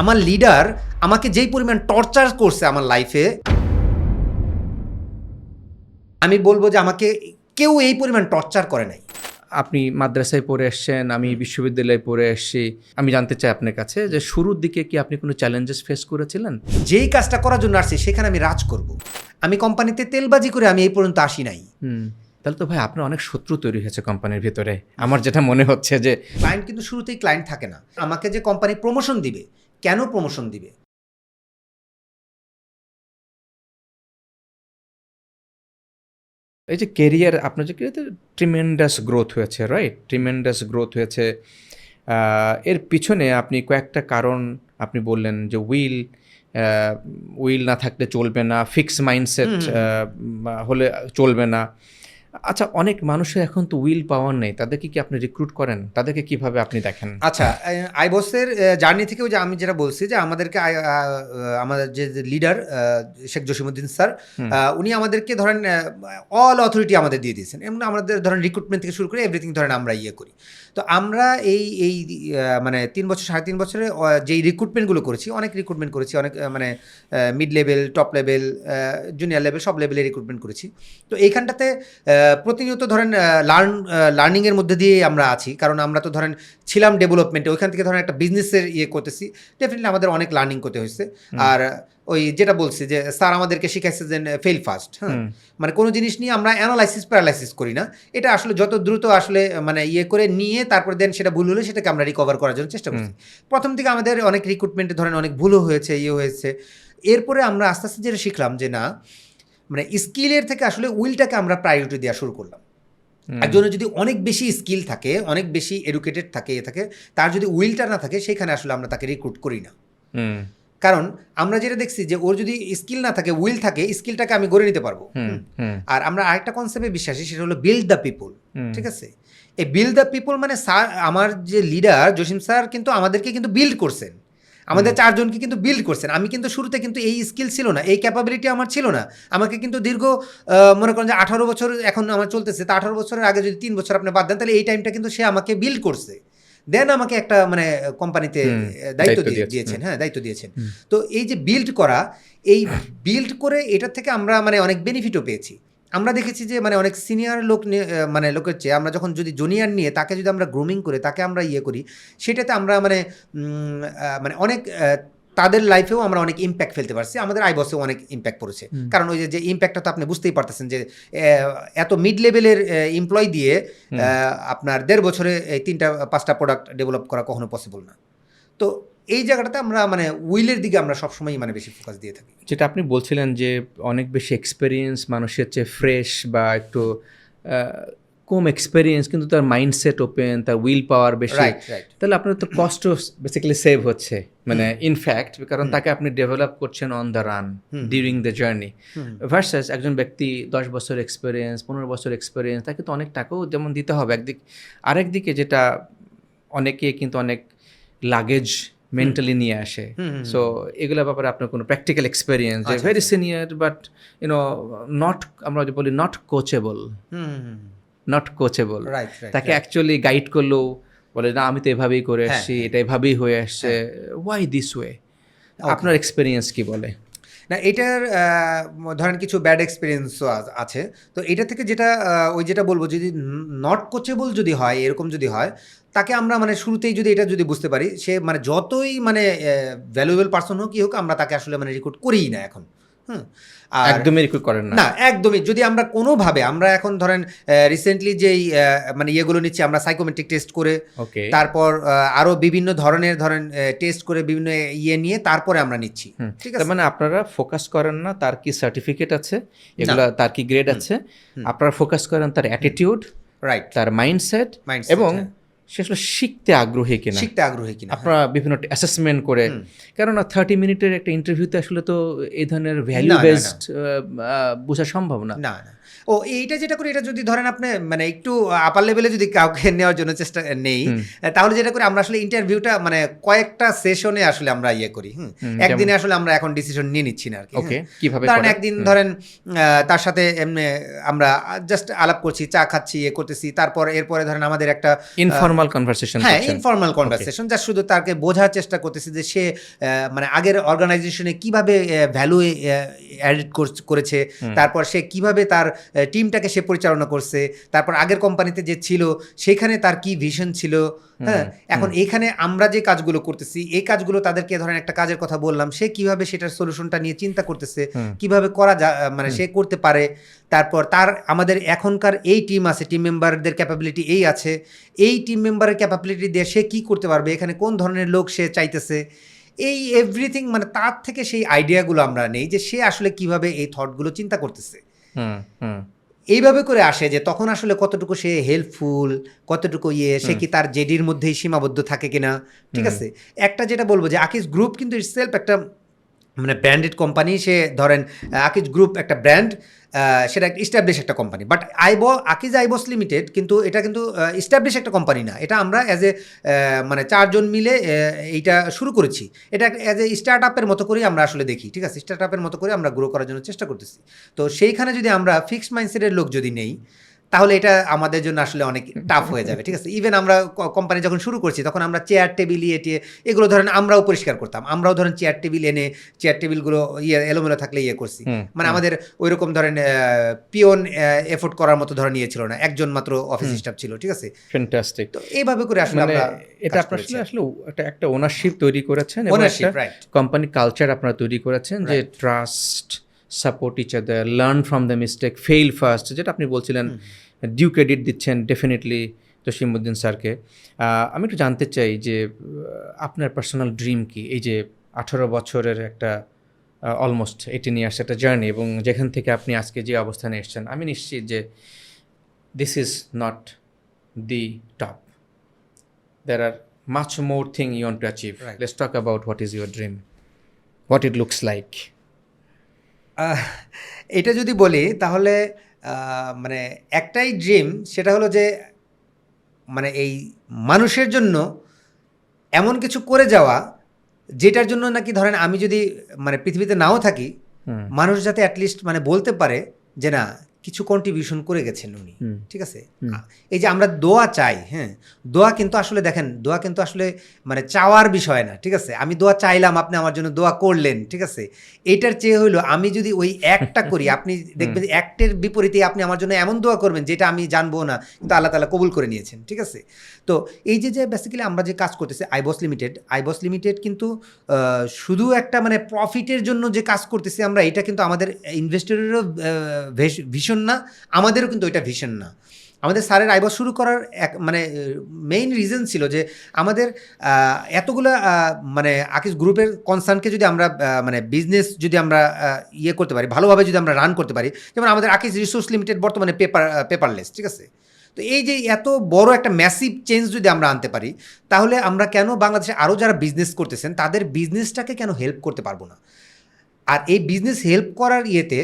আমার লিডার আমাকে যেই পরিমাণ টর্চার করছে আমার লাইফে আমি বলব যে আমাকে কেউ এই পরিমাণ টর্চার করে নাই। আপনি মাদ্রাসায় পড়ে এসছেন আমি বিশ্ববিদ্যালয়ে পড়ে এসেছি। আমি জানতে চাই আপনার কাছে যে শুরুর দিকে কি আপনি কোনো চ্যালেঞ্জেস ফেস করেছিলেন? যেই কাজটা করার জন্য আসছি সেখানে আমি রাজ করব। আমি কোম্পানিতে তেলবাজি করে আমি এই পর্যন্ত আসি নাই। হুম তাহলে তো ভাই আপনার অনেক শত্রু তৈরি হয়েছে কোম্পানির ভিতরে। আমার যেটা মনে হচ্ছে যে ক্লায়েন্ট কিন্তু শুরুতেই ক্লায়েন্ট থাকে না। আমাকে যে কোম্পানি প্রমোশন দিবে কেন প্রমোশন দিবে? এই যে কেরিয়ার আপনার যে কেরিয়ার ট্রিমেন্ডাস গ্রোথ হয়েছে রাইট ট্রিমেন্ডাস গ্রোথ হয়েছে। এর পিছনে আপনি কয়েকটা কারণ আপনি বললেন যে উইল উইল না থাকলে চলবে না ফিক্স মাইন্ডসেট হলে চলবে না। আচ্ছা অনেক মানুষের এখন তো উইল পাওয়ার নেই। তাদেরকে কি আপনি রিক্রুট করেন? তাদেরকে কীভাবে আপনি দেখেন? আচ্ছা আইবসের জার্নি থেকেও যে আমি যেটা বলছি যে আমাদেরকে আমাদের যে লিডার শেখ জসিমুদ্দিন স্যার উনি আমাদেরকে ধরেন অল অথরিটি আমাদের দিয়ে দিয়েছেন। এমন আমাদের ধরেন রিক্রুটমেন্ট থেকে শুরু করে এভরিথিং ধরেন আমরা ইয়ে করি। তো আমরা এই এই মানে তিন বছর সাড়ে তিন বছরে যেই রিক্রুটমেন্টগুলো করেছি অনেক রিক্রুটমেন্ট করেছি অনেক মানে mid level top level junior level সব লেভেলে রিক্রুটমেন্ট করেছি। তো এইখানটাতে প্রতিনিয়ত ধরেন লার্ন লার্নিংয়ের মধ্যে দিয়ে আমরা আছি। কারণ আমরা তো ধরেন ছিলাম ডেভেলপমেন্টে ওইখান থেকে ধরেন একটা বিজনেসের ইয়ে করতেছি। ডেফিনেটলি আমাদের অনেক লার্নিং করতে হয়েছে। আর ওই যেটা বলছি যে স্যার আমাদেরকে শিখাইছে যে ফেল ফাস্ট হ্যাঁ। মানে কোনো জিনিস নিয়ে আমরা অ্যানালাইসিস প্যারালাইসিস করি না। এটা আসলে যত দ্রুত আসলে মানে ইয়ে করে নিয়ে তারপর দেন সেটা ভুল হলে সেটাকে আমরা রিকভার করার জন্য চেষ্টা করছি। প্রথম থেকে আমাদের অনেক রিক্রুটমেন্টে ধরেন অনেক ভুলও হয়েছে ইয়ে হয়েছে। এরপরে আমরা আস্তে আস্তে যেটা শিখলাম যে না মানে স্কিলের থেকে আসলে উইলটাকে আমরা প্রায়োরিটি দেওয়া শুরু করলাম। একজনের যদি অনেক বেশি স্কিল থাকে অনেক বেশি এডুকেটেড থাকে এ থাকে তার যদি উইলটা না থাকে সেখানে আসলে আমরা তাকে রিক্রুট করি না। হুম। কারণ আমরা যেটা দেখছি যে ওর যদি স্কিল না থাকে উইল থাকে স্কিলটাকে আমি গড়ে নিতে পারব। আর আমরা আরেকটা কনসেপ্টে বিশ্বাসী সেটা হলো বিল্ড দ্য পিপল ঠিক আছে? এই বিল্ড দ্য পিপল মানে স্যার আমার যে লিডার জসিম স্যার কিন্তু আমাদেরকে কিন্তু বিল্ড করছেন। আমাদের চারজনকে কিন্তু বিল্ড করছেন। আমি কিন্তু শুরুতে কিন্তু এই স্কিল ছিল না এই ক্যাপাবিলিটি আমার ছিল না। আমাকে কিন্তু দীর্ঘ মনে করেন যে আঠারো বছর এখন আমার চলতেছে। তা আঠারো বছরের আগে যদি তিন বছর আপনি বাদ দেন তাহলে এই টাইমটা কিন্তু সে আমাকে বিল্ড করছে। দেন আমাকে একটা মানে কোম্পানিতে দায়িত্ব দায়িত্ব দিয়ে- দিয়েছে, দিয়েছেন হ্যাঁ দায়িত্ব দিয়েছেন। তো এই যে বিল্ড করা এই বিল্ড করে এটার থেকে আমরা মানে অনেক বেনিফিটও পেয়েছি। আমরা দেখেছি যে মানে অনেক সিনিয়র লোক নিয়ে- মানে লোকের চেয়ে আমরা যখন যদি জুনিয়র নিয়ে তাকে যদি আমরা গ্রুমিং করে তাকে আমরা ইয়ে করি সেটাতে আমরা মানে মানে অনেক তাদের লাইফেও আমরা অনেক ইম্প্যাক্ট ফেলতে পারছি। আমাদের আই বসেও অনেক ইম্প্যাক্ট পড়েছে। কারণ ওই যে ইম্প্যাক্টটা তো আপনি বুঝতেই পারতেছেন যে এত মিড লেভেলের এমপ্লয় দিয়ে আপনার দেড় বছরে এই তিনটা পাঁচটা প্রোডাক্ট ডেভেলপ করা কখনো পসিবল না। তো এই জায়গাটাতে আমরা মানে উইলের দিকে আমরা সবসময় মানে বেশি ফোকাস দিয়ে থাকি। যেটা আপনি বলছিলেন যে অনেক বেশি এক্সপিরিয়েন্স মানুষের চেয়ে ফ্রেশ বা একটু কম এক্সপেরিয়েন্স কিন্তু তার মাইন্ডসেট ওপেন তার উইল পাওয়ার বেশি তাহলে আপনার তো কষ্ট বেসিক্যালি সেভ হচ্ছে। মানে ইনফ্যাক্ট কারণ তাকে আপনি ডেভেলপ করছেন on the run during the journey versus একজন ব্যক্তি দশ বছর এক্সপিরিয়েন্স পনেরো বছর এক্সপিরিয়েন্স তাকে তো অনেক টাকাও যেমন দিতে হবে। একদিক আরেকদিকে যেটা অনেকে কিন্তু অনেক লাগেজ মেন্টালি নিয়ে আসে। সো এগুলোর ব্যাপারে আপনার কোনো প্র্যাকটিক্যাল এক্সপিরিয়েন্স যে very senior but you know not আমরা বলি নট কোচেবল নট কোচেবল তাকে অ্যাকচুয়ালি গাইড করল বলে না আমি তো এভাবেই করে হ্যাঁ, আসছি এটা এভাবেই হয়ে আসছে। ওয়াই দিস ওয়ে আপনার এক্সপিরিয়েন্স কি বলে? না এটার ধরেন কিছু ব্যাড এক্সপিরিয়েন্সও আছে। তো এটা থেকে যেটা ওই যেটা বলব যদি নট কোচেবল যদি হয় এরকম যদি হয় তাকে আমরা মানে শুরুতেই যদি এটা যদি বুঝতে পারি সে মানে যতই মানে ভ্যালুয়েবল পার্সন হোক কি হোক আমরা তাকে আসলে মানে রিক্রুট করিই না এখন। হুম একদমই রিক্রুট করেন না। না একদমই যদি আমরা কোনোভাবে আমরা এখন ধরেন রিসেন্টলি যেই মানে ইয়েগুলো নিচ্ছি আমরা সাইকোমেট্রিক টেস্ট করে ওকে তারপর আহ, আরও বিভিন্ন ধরনের ধরেন টেস্ট করে বিভিন্ন ইয়ে নিয়ে তারপরে আমরা নিচ্ছি। ঠিক আছে? মানে আপনারা ফোকাস করেন না তার কি সার্টিফিকেট আছে এগুলো তার কি গ্রেড আছে আপনারা ফোকাস করেন তার অ্যাটিটিউড রাইট তার মাইন্ডসেট এবং হ্যাঁ। সে আসলে শিখতে আগ্রহী কিনা? শিখতে আগ্রহী কিনা আপনারা বিভিন্ন অ্যাসেসমেন্ট করে কেননা থার্টি মিনিটের একটা ইন্টারভিউতে আসলে তো এই ধরনের ভ্যালু। বেসড বোঝা সম্ভব না না। ও এইটা যেটা করি এটা যদি ধরেন আপনি মানে একটু আপার লেভেলে যদি কাউকে নেওয়ার জন্য চেষ্টা নেই তাহলে যেটা করি আমরা আসলে ইন্টারভিউটা মানে কয়েকটা সেশনে আসলে আমরা ইয়ে করি হুম। একদিনে আসলে আমরা এখন ডিসিশন নিয়ে নিচ্ছি না আর কি। কীভাবে ধরেন একদিন ধরেন তার সাথে এমনি আমরা জাস্ট আলাপ করছি চা খাচ্ছি ইয়ে করতেছি তারপর এরপরে ধরেন আমাদের একটা ইনফর্মাল কনভারসেশন হ্যাঁ ইনফর্মাল কনভারসেশন যা শুধু তাকে বোঝার চেষ্টা করতেছি যে সে মানে আগের অর্গানাইজেশনে কীভাবে ভ্যালু অ্যাড করেছে তারপর সে কীভাবে তার টিমটাকে সে পরিচালনা করছে তারপর আগের কোম্পানিতে যে ছিল সেখানে তার কি ভিশন ছিল? হ্যাঁ এখন এখানে আমরা যে কাজগুলো করতেছি এই কাজগুলো তাদেরকে ধরেন একটা কাজের কথা বললাম সে কীভাবে সেটার সলিউশনটা নিয়ে চিন্তা করতেছে কীভাবে করা যা মানে সে করতে পারে তারপর তার আমাদের এখনকার এই টিম আছে টিম মেম্বারদের ক্যাপাবিলিটি এই আছে এই টিম মেম্বারের ক্যাপাবিলিটি দিয়ে সে কি করতে পারবে এখানে কোন ধরনের লোক সে চাইতেছে এই এভরিথিং মানে তার থেকে সেই আইডিয়াগুলো আমরা নেই যে সে আসলে কীভাবে এই থটগুলো চিন্তা করতেছে। এইভাবে করে আসে যে তখন আসলে কতটুকু সে হেল্পফুল কতটুকু ইয়ে সে কি তার জেডির মধ্যেই সীমাবদ্ধ থাকে কিনা? ঠিক আছে? একটা যেটা বলব যে আকিস গ্রুপ কিন্তু ইটসেলফ একটা মানে ব্র্যান্ডেড কোম্পানি, সে ধরেন আকিজ গ্রুপ একটা ব্র্যান্ড সেটা একটা ইস্টাবলিশ একটা কোম্পানি। বাট আইব আকিজ আইবস লিমিটেড কিন্তু এটা কিন্তু ইস্টাবলিশ একটা কোম্পানি না। এটা আমরা অ্যাজ এ মানে চারজন মিলে এইটা শুরু করেছি। এটা অ্যাজ এ স্টার্ট আপের মতো করেই আমরা আসলে দেখি, ঠিক আছে? স্টার্ট আপের মতো করে আমরা গ্রো করার জন্য চেষ্টা করতেছি। তো সেইখানে যদি আমরা ফিক্সড মাইন্ডসেটের লোক যদি নেই তাহলে এটা আমাদের জন্য আসলে অনেক টাফ হয়ে যাবে ঠিক আছে? ইভেন আমরা কোম্পানি যখন শুরু করছি তখন আমরা চেয়ার টেবিল ইয়ে টিয়ে এগুলো ধরেন আমরাও পরিষ্কার করতাম। আমরাও ধরেন চেয়ার টেবিল এনে চেয়ার টেবিলগুলো ইয়ে এলোমেলো থাকলে ইয়ে করছি। মানে আমাদের ওই রকম ধরেন পিওন এফোর্ড করার মতো ধরেন ইয়ে ছিল না। একজন মাত্র অফিস স্টাফ ছিল ঠিক আছে? ফ্যান্টাস্টিক তো এইভাবে করে আসলে মানে আমরা এটা আপনার আসলে আসলে একটা একটা ওনারশিপ তৈরি করেছেন এবং ওনারশিপ একটা কোম্পানি কালচার আপনারা তৈরি করেছেন যে trust support each other learn from the mistake fail first যেটা আপনি বলছিলেন ডিউ ক্রেডিট দিচ্ছেন ডেফিনেটলি জসিমুদ্দিন স্যারকে। আমি একটু জানতে চাই যে আপনার পার্সোনাল ড্রিম কি? এই যে আঠারো বছরের একটা অলমোস্ট এইটিন ইয়ার্স একটা জার্নি এবং যেখান থেকে আপনি আজকে যে অবস্থানে এসেছেন আমি নিশ্চিত যে this is not the top there are much more thing you want to achieve Right. let's talk about what is your dream what it looks like ah, এটা যদি বলি তাহলে মানে একটাই ড্রিম সেটা হলো যে মানে এই মানুষের জন্য এমন কিছু করে যাওয়া যেটার জন্য নাকি ধরেন আমি যদি মানে পৃথিবীতে নাও থাকি মানুষ যাতে অ্যাটলিস্ট মানে বলতে পারে যে না কিছু কন্ট্রিবিউশন করে গেছেন উনি ঠিক আছে? এই যে আমরা দোয়া চাই হ্যাঁ? দোয়া কিন্তু আসলে দেখেন দোয়া কিন্তু আসলে মানে চাওয়ার বিষয় না ঠিক আছে? আমি দোয়া চাইলাম আপনি আমার জন্য দোয়া করলেন ঠিক আছে? এটার চেয়ে হইল আমি যদি ওই একটা করি আপনি দেখবেন একটের বিপরীতে আপনি আমার জন্য এমন দোয়া করবেন যেটা আমি জানব না কিন্তু আল্লাহ তালা কবুল করে নিয়েছেন ঠিক আছে? তো এই যে যে বেসিক্যালি আমরা যে কাজ করতেছি আইবস লিমিটেড আইবস লিমিটেড কিন্তু শুধু একটা মানে প্রফিটের জন্য যে কাজ করতেছি আমরা এটা কিন্তু আমাদের ইনভেস্টরেরও ভিশন না, আমাদেরও কিন্তু ওইটা ভিশন না। আমাদের স্যারের আইবস শুরু করার এক মানে মেইন রিজন ছিল যে আমাদের এতগুলো মানে আকিস গ্রুপের কনসার্নকে যদি আমরা মানে বিজনেস যদি আমরা ইয়ে করতে পারি, ভালোভাবে যদি আমরা রান করতে পারি, যেমন আমাদের আকিস রিসোর্স লিমিটেড বর্তমানে পেপার পেপারলেস ঠিক আছে? তো এই যে এত বড় একটা ম্যাসিভ চেঞ্জ যদি আমরা আনতে পারি, তাহলে আমরা কেন বাংলাদেশে আরও যারা বিজনেস করতেছেন, তাদের বিজনেসটাকে কেন হেল্প করতে পারব না? আর এই বিজনেস হেল্প করার ইয়েতে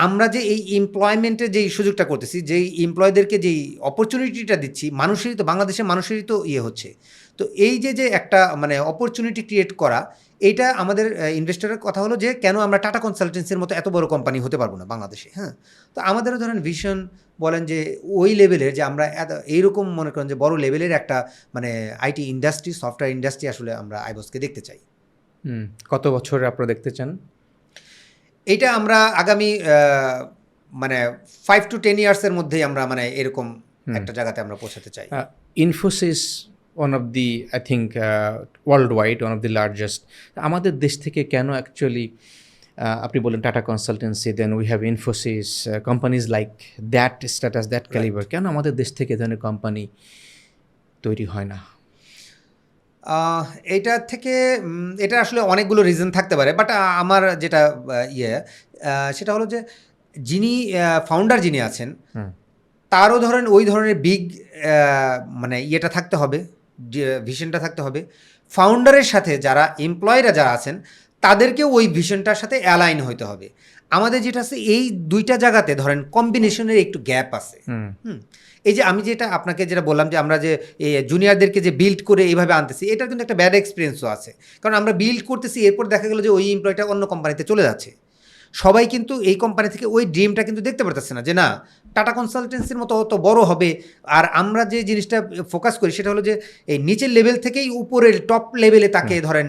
আমরা যে এই এমপ্লয়মেন্টের যেই সুযোগটা করতেছি যেই এমপ্লয়দেরকে যেই অপরচুনিটিটা দিচ্ছি মানুষেরই তো বাংলাদেশের মানুষেরই তো ইয়ে হচ্ছে। তো এই যে যে একটা মানে অপরচুনিটি ক্রিয়েট করা এইটা আমাদের ইনভেস্টরের কথা হলো যে কেন আমরা টাটা কনসালটেন্সির মতো এত বড় কোম্পানি হতে পারব না বাংলাদেশে হ্যাঁ? তো আমাদেরও ধরেন ভিশন বলেন যে ওই লেভেলের যে আমরা এইরকম মনে করেন যে বড় লেভেলের একটা মানে আইটি ইন্ডাস্ট্রি সফটওয়্যার ইন্ডাস্ট্রি আসলে আমরা আইবসকে দেখতে চাই। হুম, কত বছর আপনারা দেখতে চান? এটা আমরা আগামী মানে ফাইভ টু টেন ইয়ার্সের মধ্যেই আমরা মানে এরকম একটা জায়গাতে আমরা পৌঁছাতে চাই। Infosys one of the I think worldwide one of the largest আমাদের দেশ থেকে কেন অ্যাকচুয়ালি আপনি বলেন Tata consultancy then we have Infosys companies like that status that calibre কেন আমাদের দেশ থেকে ধরনের কোম্পানি তৈরি হয় না? এটা থেকে এটা আসলে অনেকগুলো রিজন থাকতে পারে বাট আমার যেটা ইয়ে সেটা হলো যে যিনি ফাউন্ডার যিনি আছেন তারও ধরেন ওই ধরনের বিগ মানে ইয়েটা থাকতে হবে ভিশনটা থাকতে হবে। ফাউন্ডারের সাথে যারা এমপ্লয়িরা যারা আছেন তাদেরকেও ওই ভিশনটার সাথে অ্যালাইন হতে হবে। আমাদের যেটা আছে এই দুইটা জায়গাতে ধরেন কম্বিনেশনের একটু গ্যাপ আছে। হুম। এই যে আমি যেটা আপনাকে যেটা বললাম যে আমরা যে জুনিয়রদেরকে যে বিল্ড করে এইভাবে আনতেছি এটার কিন্তু একটা ব্যাড এক্সপিরিয়েন্সও আছে। কারণ আমরা বিল্ড করতেছি এরপর দেখা গেলো যে ওই এমপ্লয়টা অন্য কোম্পানিতে চলে যাচ্ছে। সবাই কিন্তু এই কোম্পানি থেকে ওই ড্রিমটা কিন্তু দেখতে পারতেছে না যে না টাটা কনসালটেন্সির মতো অত বড় হবে। আর আমরা যে জিনিসটা ফোকাস করি সেটা হলো যে এই নিচের লেভেল থেকেই উপরের টপ লেভেলে তাকে ধরেন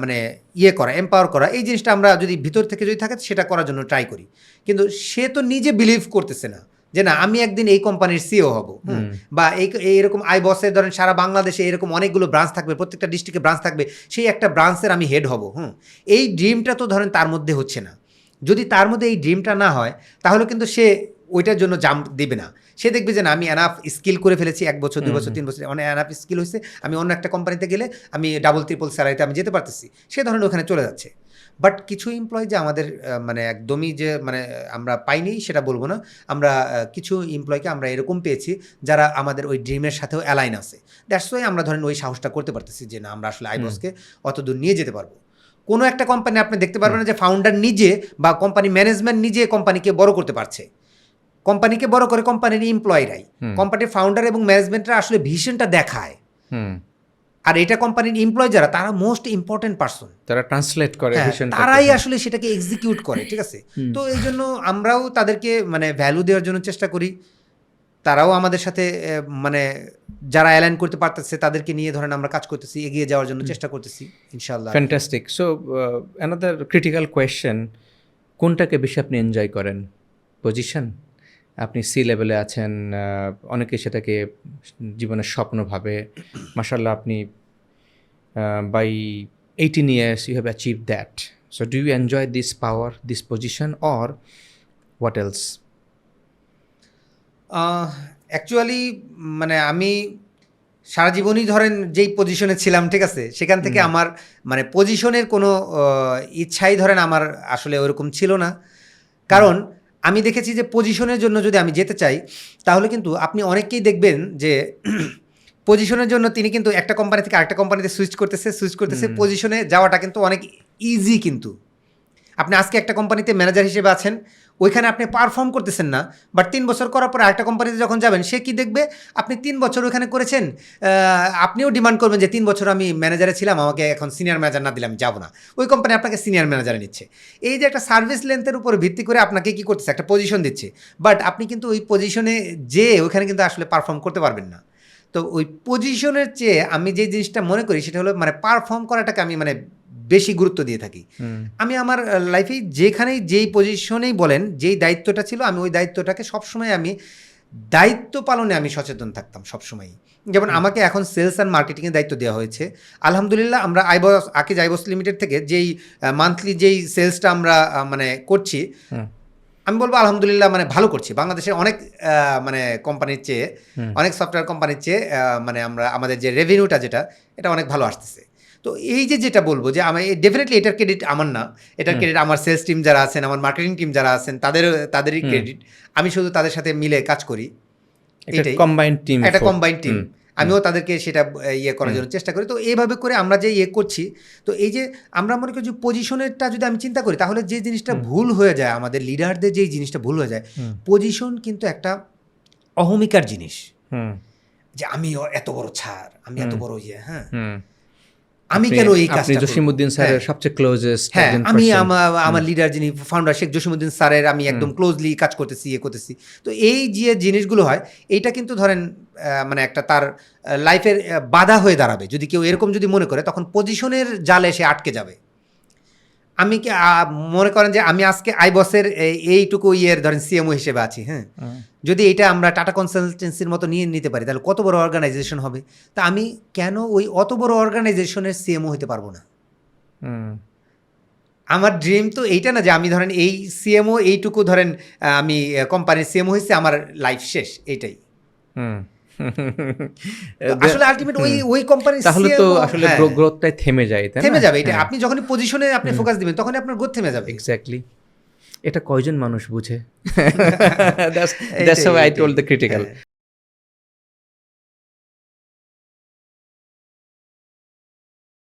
মানে ইয়ে করা এম্পাওয়ার করা এই জিনিসটা আমরা যদি ভিতর থেকে যদি থাকে সেটা করার জন্য ট্রাই করি। কিন্তু সে তো নিজে বিলিভ করতেছে না যে না আমি একদিন এই কোম্পানির সিও হব। হুম, বা এই এইরকম আই বসের ধরেন সারা বাংলাদেশে এরকম অনেকগুলো ব্রাঞ্চ থাকবে প্রত্যেকটা ডিস্ট্রিক্টে ব্রাঞ্চ থাকবে সেই একটা ব্রাঞ্চের আমি হেড হব হুম। এই ড্রিমটা তো ধরেন তার মধ্যে হচ্ছে না। যদি তার মধ্যে এই ড্রিমটা না হয় তাহলে কিন্তু সে ওইটার জন্য জাম্প দেবে না। সে দেখবে যে না আমি এনাফ স্কিল করে ফেলেছি এক বছর দুই বছর তিন বছর অনেক এনাফ স্কিল হয়েছে আমি অন্য একটা কোম্পানিতে গেলে আমি ডাবল ট্রিপল স্যালারিতে আমি যেতে পারতেছি। সে ধরনের ওখানে চলে যাচ্ছে। বাট কিছু এমপ্লয় যে আমাদের মানে একদমই যে মানে আমরা পাইনি সেটা বলব না। আমরা কিছু এমপ্লয়কে আমরা এরকম পেয়েছি যারা আমাদের ওই ড্রিমের সাথেও অ্যালাইন আছে। দ্যাটস ওয়াই আমরা ধরেন ওই সাহসটা করতে পারতেছি যে না আমরা আসলে আইবসকে অত দূর নিয়ে যেতে পারব। কোনো একটা কোম্পানি আপনি দেখতে পারবেন না যে ফাউন্ডার নিজে বা কোম্পানি ম্যানেজমেন্ট নিজে কোম্পানিকে বড় করতে পারছে। কোম্পানিকে বড় করে কোম্পানির এমপ্লয়িরাই কোম্পানির ফাউন্ডার এবং ম্যানেজমেন্টরা আসলে ভিশনটা দেখায়। আর এটা কোম্পানির এমপ্লয় যারা তারা মোস্ট ইম্পর্টেন্ট পার্সন তারা ট্রান্সলেট করে হ্যাঁ, তারাই আসলে সেটাকে এক্সিকিউট করে ঠিক আছে? তো এই জন্য আমরাও তাদেরকে মানে ভ্যালু দেওয়ার জন্য চেষ্টা করি। তারাও আমাদের সাথে মানে যারা অ্যালাইন করতে পারতেছে তাদেরকে নিয়ে ধরেন আমরা কাজ করতেছি এগিয়ে যাওয়ার জন্য চেষ্টা করতেছি ইনশাল্লাহ fantastic so another critical question কোনটাকে বেশি আপনি এনজয় করেন? পজিশন আপনি সি লেভেলে আছেন অনেকে সেটাকে জীবনের স্বপ্ন ভাবে। মাসাল্লাহ আপনি by eighteen years you have achieve that so do you enjoy this power this position or what else actually মানে আমি সারা জীবনই ধরেন যেই পজিশনে ছিলাম ঠিক আছে? সেখান থেকে আমার মানে পজিশনের কোনো ইচ্ছাই ধরেন আমার আসলে ওরকম ছিল না। কারণ আমি দেখেছি যে পজিশনের জন্য যদি আমি যেতে চাই তাহলে কিন্তু আপনি অনেককেই দেখবেন যে পজিশনের জন্য তিনি কিন্তু একটা কোম্পানি থেকে আরেকটা কোম্পানিতে সুইচ করতেছে সুইচ করতেছে পজিশনে যাওয়াটা কিন্তু অনেক ইজি কিন্তু। আপনি আজকে একটা কোম্পানিতে ম্যানেজার হিসেবে আছেন, ওইখানে আপনি পারফর্ম করতেছেন না বাট তিন বছর করার পর আরেকটা কোম্পানিতে যখন যাবেন, সে কি দেখবে? আপনি তিন বছর ওইখানে করেছেন আপনিও ডিমান্ড করবেন যে তিন বছর আমি ম্যানেজারে ছিলাম, আমাকে এখন সিনিয়র ম্যানেজার না দিলাম যাব না। ওই কোম্পানি আপনাকে সিনিয়র ম্যানেজারে নিচ্ছে। এই যে একটা সার্ভিস লেন্থের উপর ভিত্তি করে আপনাকে কি করতেছে? একটা পজিশন দিচ্ছে। বাট আপনি কিন্তু ওই পজিশনে যে ওইখানে কিন্তু আসলে পারফর্ম করতে পারবেন না। তো ওই পজিশনের চেয়ে আমি যে জিনিসটা মনে করি, সেটা হলো মানে পারফর্ম করাটাকে আমি মানে বেশি গুরুত্ব দিয়ে থাকি। আমি আমার লাইফে যেখানেই যেই পজিশনেই বলেন যেই দায়িত্বটা ছিল আমি ওই দায়িত্বটাকে সবসময় আমি দায়িত্ব পালনে আমি সচেতন থাকতাম সবসময়ই। যেমন আমাকে এখন সেলস অ্যান্ড মার্কেটিংয়ের দায়িত্ব দেওয়া হয়েছে। আলহামদুলিল্লাহ আমরা আইবস আকিজ আইবস লিমিটেড থেকে যেই মান্থলি যেই সেলসটা আমরা মানে করছি আমি বলব আলহামদুলিল্লাহ মানে ভালো করছি। বাংলাদেশের অনেক মানে কোম্পানির চেয়ে অনেক সফটওয়্যার কোম্পানির চেয়ে মানে আমরা আমাদের যে রেভিনিউটা যেটা এটা অনেক ভালো আসতেছে। তো এই যে যেটা বলব যে আমি ডেফিনেটলি এটার ক্রেডিট আমার না। এটার ক্রেডিট আমার সেলস টিম যারা আছেন আমার মার্কেটিং টিম যারা আছেন তাদের তাদেরই ক্রেডিট আমি শুধু তাদের সাথে মিলে কাজ করি। এটাই। কম্বাইন্ড টিম একটা কম্বাইন্ড টিম আমিও তাদেরকে সেটা ইয়ে করার জন্য চেষ্টা করি। তো এইভাবে করে আমরা যে ইয়ে করছি তো এই যে আমরা মনে করি যে পজিশনেরটা যদি আমি চিন্তা করি তাহলে যে জিনিসটা ভুল হয়ে যায় আমাদের লিডারদের যে জিনিসটা ভুল হয়ে যায় পজিশন কিন্তু একটা অহমিকার জিনিস। হুম। যে আমি ও- এত বড় ছাড় আমি এত বড় ইয়ে হ্যাঁ। আমি কেন এই কাজটা করব? জসিমুদ্দিন স্যারের হ্যাঁ। সবচেয়ে ক্লোজেস্ট হ্যাঁ আমি আমার আমার লিডার যিনি ফাউন্ডার শেখ জসিমউদ্দিন স্যারের আমি একদম ক্লোজলি কাজ করতেছি ইয়ে করতেছি। তো এই যে জিনিসগুলো হয় এইটা কিন্তু ধরেন আহ, মানে একটা তার লাইফের বাধা হয়ে দাঁড়াবে। যদি কেউ এরকম যদি মনে করে তখন পজিশনের জালে সে আটকে যাবে। আমি কি মনে করেন যে আমি আজকে আইবসের এই- এইটুকু ইয়ের ধরেন সিএমও হিসেবে আছি হ্যাঁ? যদি এটা আমরা টাটা কনসালটেন্সির মতো নিয়ে নিতে পারি তাহলে কত বড় অর্গানাইজেশন হবে? তা আমি কেন ওই অত বড় অর্গানাইজেশনের সিএমও হতে পারব না? আমার ড্রিম তো এইটা না যে আমি ধরেন এই সিএমও এইটুকু ধরেন আমি কোম্পানির সিএমও হয়েছে আমার লাইফ শেষ এইটাই। তো আসলে আলটিমেট ওই ওই কোম্পানি তাহলে তো আসলে গ্রোথটাই থেমে যায় তাই হ্যাঁ। থেমে যাবে এটা হ্যাঁ। আপনি যখনই পজিশনে আপনি ফোকাস দিবেন তখনই আপনার গ্রোথ থেমে যাবে। এক্স্যাক্টলি এটা কয়জন মানুষ বুঝে? That's that's how I told the critical হ্যাঁ।